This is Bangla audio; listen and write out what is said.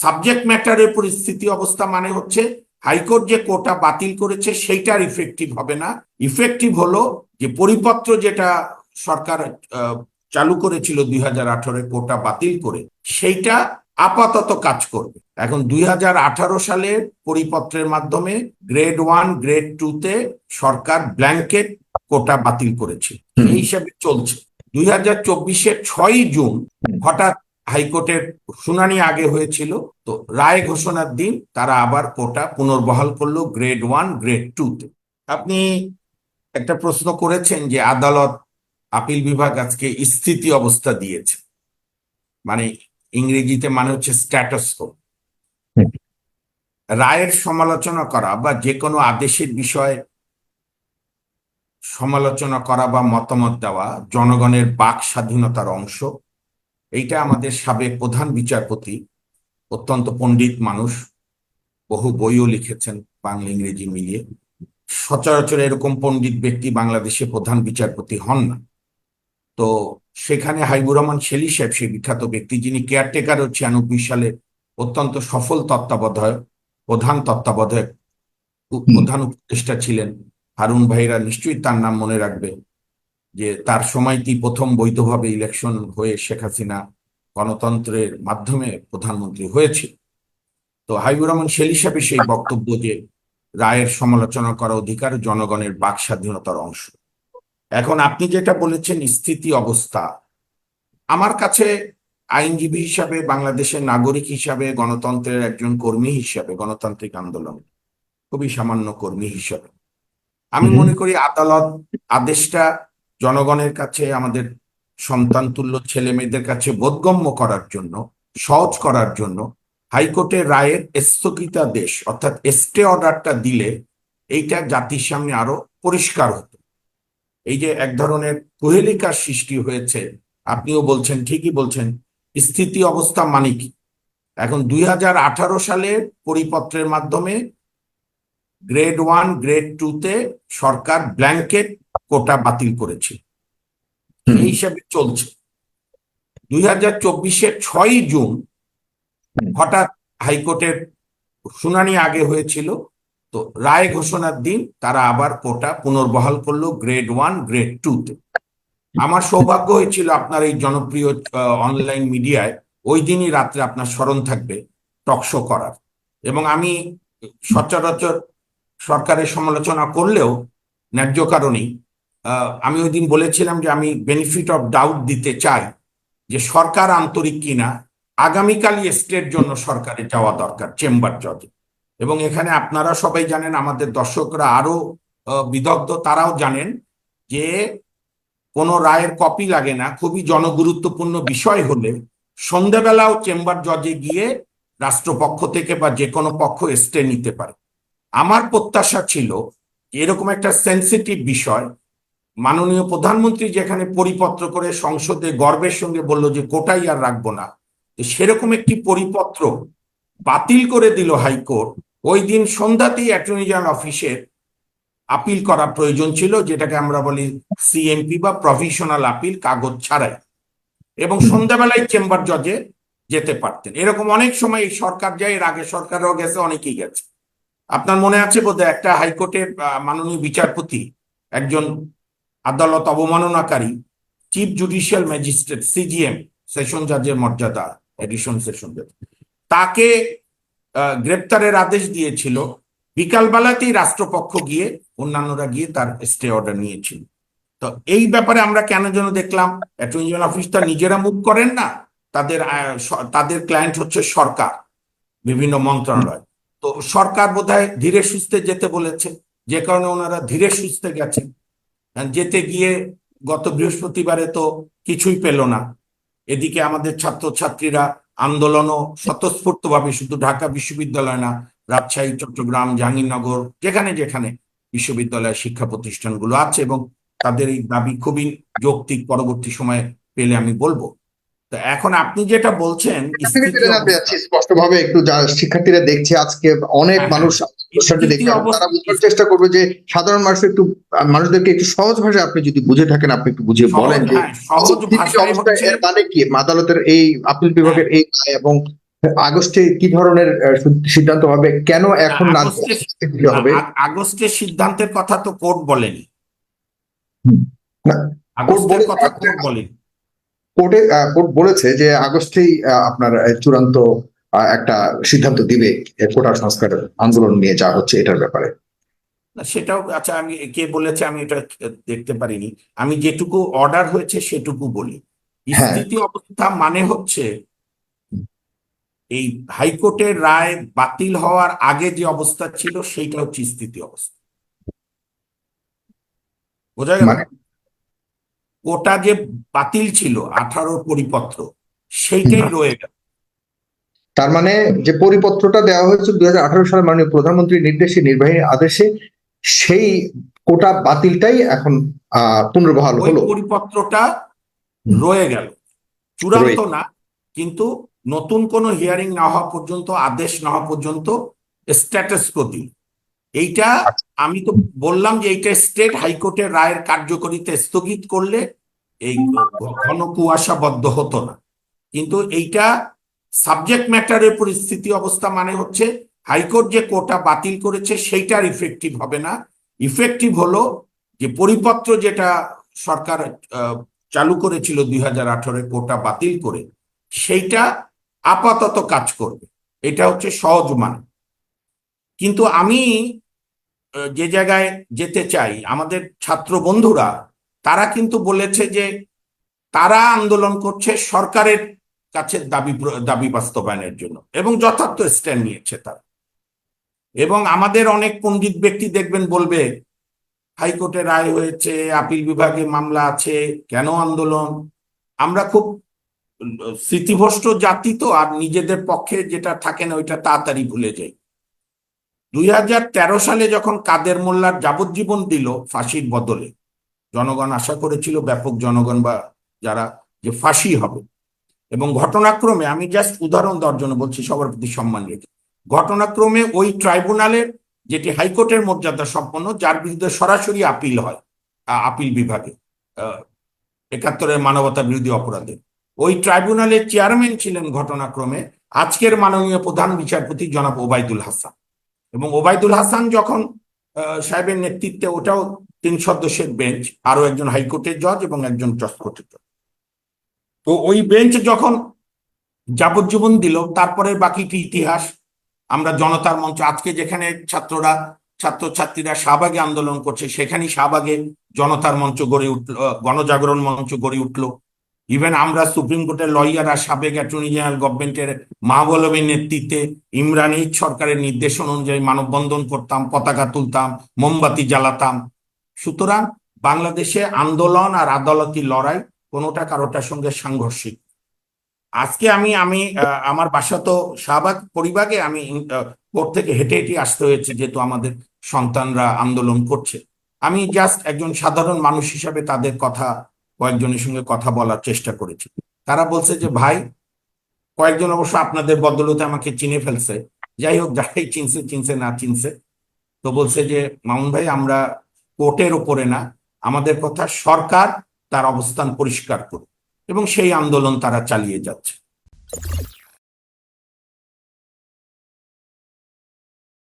সাবজেক্ট ম্যাটারের পরিস্থিতি অবস্থা মানে হচ্ছে হাইকোর্ট যে কোটা বাতিল করেছে সেইটার ইফেক্টিভ হবে না। ইফেক্টিভ হলো যে পরিপত্র যেটা সরকার চালু করেছিল দুই হাজার আঠারো কোটা বাতিল করে সেইটা আপাতত কাজ করবে। এখন দুই হাজার আঠারো সালের পরিপত্রের মাধ্যমে গ্রেড ওয়ান গ্রেড টু তে সরকার ব্ল্যাঙ্কেট কোটা বাতিল করেছে। এই হিসাবে চলছে। দুই হাজার চব্বিশের ছয়ই জুন হঠাৎ হাইকোর্টের শুনানি আগে হয়েছিল, তো রায় ঘোষণার দিন তারা আবার কোটা পুনর্বহাল করল গ্রেড ওয়ান, গ্রেড টু তে আপনি একটা প্রশ্ন করেছেন যে আদালত, আপিল বিভাগ আজকে স্থিতি অবস্থা দিয়েছে। মানে ইংরেজিতে মানে হচ্ছে স্ট্যাটাস কো রায়ের সমালোচনা করা বা যে কোনো আদেশের বিষয়ে সমালোচনা করা বা মতামত দেওয়া জনগণের বাক স্বাধীনতার অংশ এইটা আমাদের সাবেক প্রধান বিচারপতি, অত্যন্ত পণ্ডিত মানুষ, বহু বইও লিখেছেন বাংলা ইংরেজি মিলিয়ে। সচরাচর এরকম পণ্ডিত ব্যক্তি বাংলাদেশে প্রধান বিচারপতি হন না। তো সেখানে হাইবুর রহমান শেলি সাহেব, সেই বিখ্যাত ব্যক্তি, যিনি কেয়ারটেকার ও ছিয়ানব্বই সালে অত্যন্ত সফল তত্ত্বাবধায়ক, প্রধান তত্ত্বাবধায়ক, প্রধান উপদেষ্টা ছিলেন। হারুন ভাইরা নিশ্চয়ই তার নাম মনে রাখবে। যে তার সময়টি প্রথম বৈধভাবে ইলেকশন হয়ে শেখ হাসিনা গণতন্ত্রের মাধ্যমে প্রধানমন্ত্রী হয়েছিল। তো হাইবুর রহমান শেলি সাহেবের সেই বক্তব্য যে রায়ের সমালোচনা করা অধিকার জনগণের বাক স্বাধীনতার অংশ। এখন আপনি যেটা বলেছেন স্থিতি অবস্থা আমার কাছে আইনজীবী হিসাবে বাংলাদেশের নাগরিক হিসাবে গণতন্ত্রের একজন কর্মী হিসাবে গণতান্ত্রিক আন্দোলন খুবই সামান্য কর্মী হিসাবে আমি মনে করি আদালত আদেশটা জনগণের কাছে, আমাদের সন্তান তুল্য ছেলে মেয়েদের কাছে বোধগম্য করার জন্য, সহজ করার জন্য হাইকোর্টের রায়ের স্থগিতাদেশ অর্থাৎ স্টে অর্ডারটা দিলে এইটা জাতির সামনে আরও পরিষ্কার হতো। এই যে এক ধরনের কুহেলিকার সৃষ্টি হয়েছে, আপনিও বলছেন, ঠিকই বলছেন, স্থিতি অবস্থা মানে কি? এখন দুই হাজার আঠারো সালের পরিপত্রের মাধ্যমে গ্রেড ওয়ান গ্রেড টু তে সরকার ব্ল্যাঙ্কেট কোটা বাতিল করেছে। এই হিসাবে চলছে। দুই হাজার চব্বিশের ছয়ই জুন হঠাৎ হাইকোর্টের শুনানি আগে হয়েছিল। তো রায় ঘোষণার দিন তারা আবার কোটা পুনর্বহাল করল গ্রেড ওয়ান গ্রেড টু তে আমার সৌভাগ্য হয়েছিল আপনার এই জনপ্রিয় অনলাইন মিডিয়ায় ওই দিনই রাত্রে আপনার স্মরণ থাকবে টকশো করার। এবং আমি সচরাচর সরকারের সমালোচনা করলেও ন্যায্য কারণেই আমি ওই দিন বলেছিলাম যে আমি বেনিফিট অফ ডাউট দিতে চাই যে সরকার আন্তরিক কিনা, আগামীকালই স্টের জন্য সরকারে যাওয়া দরকার চেম্বার জজে এবং এখানে আপনারা সবাই জানেন, আমাদের দর্শকরা আরও বিদগ্ধ তারাও জানেন যে কোনো রায়ের কপি লাগে না, খুবই জনগুরুত্বপূর্ণ বিষয় হলে সন্ধ্যাবেলাও চেম্বার জজে গিয়ে রাষ্ট্রপক্ষ থেকে বা যে কোনো পক্ষ স্টে নিতে পারে। আমার প্রত্যাশা ছিল, এরকম একটা সেন্সিটিভ বিষয় মাননীয় প্রধানমন্ত্রী যেখানে পরিপত্র করে সংসদে গর্বের সঙ্গে বলল যে কোটাই আর রাখব না সেরকম একটি পরিপত্র বাতিল করে দিল হাইকোর্ট। ওই দিন সন্ধ্যাতেই অ্যাটর্নি জেনারেল অফিসের আপিল করা প্রয়োজন ছিল, যেটাকে আমরা বলি সিএমপি বা প্রফেশনাল আপিল, কাগজ ছাড়াই। এবং সন্ধ্যাবেলায় চেম্বার জজে যেতে পারতেন। এরকম অনেক সময় এই সরকার যায়, এর আগে সরকারও গেছে, অনেকেই গেছে। আপনার মনে আছে বোধহয় একটা হাইকোর্টের মাননীয় বিচারপতি একজন আদালত অবমাননাকারী chief judicial magistrate, CGM, session জাজের মর্যাদা এডিশন সেশন জাজ। তাকে গ্রেপ্তারের আদেশ দিয়েছিল। বিকালবেলাতেই রাষ্ট্রপক্ষ গিয়ে, অন্যান্যরা গিয়ে তার স্টে অর্ডার নিয়েছিল। তো এই ব্যাপারে আমরা কেন যেন দেখলাম অ্যাটর্নি জেনারেল অফিস তার নিজেরা মুভ করেন না, তাদের তাদের ক্লায়েন্ট হচ্ছে সরকার, বিভিন্ন মন্ত্রণালয়। তো সরকার বোধহয় ধীরে সুস্থে যেতে বলেছে, যে কারণে ওনারা ধীরে সুস্থে গেছেন। যেতে গিয়ে গত বৃহস্পতিবারে তো কিছুই পেল না। এদিকে আমাদের ছাত্রছাত্রীরা আন্দোলনও স্বতঃস্ফূর্তভাবে শুধু ঢাকা বিশ্ববিদ্যালয় না রাজশাহী চট্টগ্রাম জাহাঙ্গীরনগর যেখানে যেখানে বিশ্ববিদ্যালয় শিক্ষা প্রতিষ্ঠানগুলো আছে এবং তাদের এই দাবি খুবই যৌক্তিক পরবর্তী সময়ে পেলে আমি বলব। তো এখন আপনি যেটা বলছেন স্পষ্টভাবে একটু শিক্ষার্থীরা দেখছে আজকে অনেক হ্যাঁ, মানুষ তারা বোঝার চেষ্টা করবে যে সাধারণ মানুষ একটু মানুষদেরকে একটু সহজ ভাষায় আপনি যদি বুঝে থাকেন আপনি একটু বুঝিয়ে বলেন যে হ্যাঁ, এর মানে কি? আদালতের এই আপিল বিভাগের এই এবং আগস্টে কি ধরনের সিদ্ধান্ত হবে কেন এখন না হবে? আগস্টের সিদ্ধান্তের কথা তো কোর্ট বলেনি। আগস্টের কথা কোর্ট বলেনি। কোর্টে কোর্ট বলেছে যে আগস্টেই আপনার চূড়ান্ত একটা সিদ্ধান্ত দিবে কোটা সংস্কার আন্দোলন নিয়ে যা হচ্ছে এটার ব্যাপারে। সেটাও আচ্ছা আমি কে বলেছে আমি এটা দেখতে পারিনি। আমি যেটুকু অর্ডার হয়েছে সেটুকু বলি। হ্যাঁ। স্থিতি অবস্থা মানে হচ্ছে এই হাইকোর্টের রায় বাতিল হওয়ার আগে যে অবস্থা ছিল সেইটা হচ্ছে স্থিতি অবস্থা। বোঝা গেল? মানে? কোটা যে বাতিল ছিল আঠারোর পরিপত্র সেইটাই রয়ে গেল। তার মানে যে পরিপত্রটা দেওয়া হয়েছে দুই সালে মাননীয় প্রধানমন্ত্রীর নির্দেশে নির্বাহী আদেশে সেই কোটা বাতিলটাই এখন পুনর্বহাল হলো। পরিপত্রটা রয়ে গেল। চূড়ান্ত না কিন্তু নতুন কোনো হিয়ারিং না হওয়া পর্যন্ত আদেশ না হওয়া পর্যন্ত স্ট্যাটাস দিল এইটা আমি তো বললাম যে এইটা স্টেট হাইকোর্টের রায়ের কার্যকরিতা স্থগিত করলে এই ঘন কুয়াশাবদ্ধ হতো না। কিন্তু এইটা সাবজেক্ট ম্যাটারের পরিস্থিতি অবস্থা মানে হচ্ছে হাইকোর্ট যে কোটা বাতিল করেছে সেইটার ইফেক্টিভ হবে না। ইফেক্টিভ হলো যে পরিপত্র যেটা সরকার চালু করেছিল দুই হাজার আঠারো কোটা বাতিল করে, সেইটা আপাতত কাজ করবে। এটা হচ্ছে সহজ মানে। কিন্তু আমি যে জায়গায় যেতে চাই, আমাদের ছাত্র বন্ধুরা, তারা কিন্তু বলেছে যে তারা আন্দোলন করছে সরকারের কাছে দাবি দাবি বাস্তবায়নের জন্য এবং যথার্থ স্ট্যান্ড নিয়েছে তারা। এবং আমাদের অনেক পণ্ডিত ব্যক্তি দেখবেন বলবে, হাইকোর্টে রায় হয়েছে, আপিল বিভাগে মামলা আছে, কেন আন্দোলন? আমরা খুব স্মৃতিভ্রষ্ট জাতি তো, আর নিজেদের পক্ষে যেটা থাকে না, ওইটা তাড়াতাড়ি ভুলে যাই। দুই হাজার তেরো সালে যখন কাদের মোল্লার যাবজ্জীবন দিল ফাঁসির বদলে, জনগণ আশা করেছিল, ব্যাপক জনগণ বা যারা যে ফাঁসি হবে এবং ঘটনাক্রমে আমি জাস্ট উদাহরণ দেওয়ার জন্য বলছি সবার প্রতি সম্মান রেখে। ঘটনাক্রমে ওই ট্রাইব্যুনালের যেটি হাইকোর্টের মর্যাদা সম্পন্ন, যার বিরুদ্ধে সরাসরি আপিল হয় আপিল বিভাগে একাত্তরের মানবতা বিরোধী অপরাধে। ওই ট্রাইব্যুনালের চেয়ারম্যান ছিলেন ঘটনাক্রমে আজকের মাননীয় প্রধান বিচারপতি জনাব ওবায়দুল হাসান। এবং ওবায়দুল হাসান যখন সাহেবের নেতৃত্বে ওটাও তিন সদস্যের বেঞ্চ আরও একজন হাইকোর্টের জজ এবং একজন জজ কোর্টের জজ। তো ওই বেঞ্চ যখন যাবজ্জীবন দিল, তারপরে বাকিটি ইতিহাস? আমরা জনতার মঞ্চ, আজকে যেখানে ছাত্ররা, ছাত্রছাত্রীরা শাহবাগে আন্দোলন করছে, সেখানেই শাহবাগে জনতার মঞ্চ গড়ে উঠল গণজাগরণ মঞ্চ গড়ে উঠল। ইভেন আমরা সুপ্রিম কোর্টের লয়াররা সাবেক অ্যাটর্নি জেনারেল গভর্নমেন্টের মাহবলমের নেতৃত্বে ইমরান এইচ সরকারের নির্দেশন অনুযায়ী মানববন্ধন করতাম, পতাকা তুলতাম, মোমবাতি জ্বালাতাম। সুতরাং বাংলাদেশে আন্দোলন আর আদালতি লড়াই কোনোটা কারোটার সঙ্গে সাংঘর্ষিক। আজকে আমি আমি আমার বাসা তো শাহবাগ পরিবাগে আমি কোর্ট থেকে হেঁটে হেঁটে আসতে হয়েছে যেহেতু আমাদের সন্তানরা আন্দোলন করছে। আমি জাস্ট একজন সাধারণ মানুষ হিসাবে তাদের কথা, কয়েকজনের সঙ্গে কথা বলার চেষ্টা করেছি। তারা বলছে যে, ভাই, কয়েকজন অবশ্য আপনাদের বদলতে আমাকে চিনে ফেলছে। যাই হোক, যারাই চিনছে চিনছে না চিনছে। তো বলছে যে, মামুন ভাই, আমরা কোর্টের ওপরে না। আমাদের কথা সরকার তার অবস্থান পরিষ্কার করুক এবং সেই আন্দোলন তারা চালিয়ে যাচ্ছে।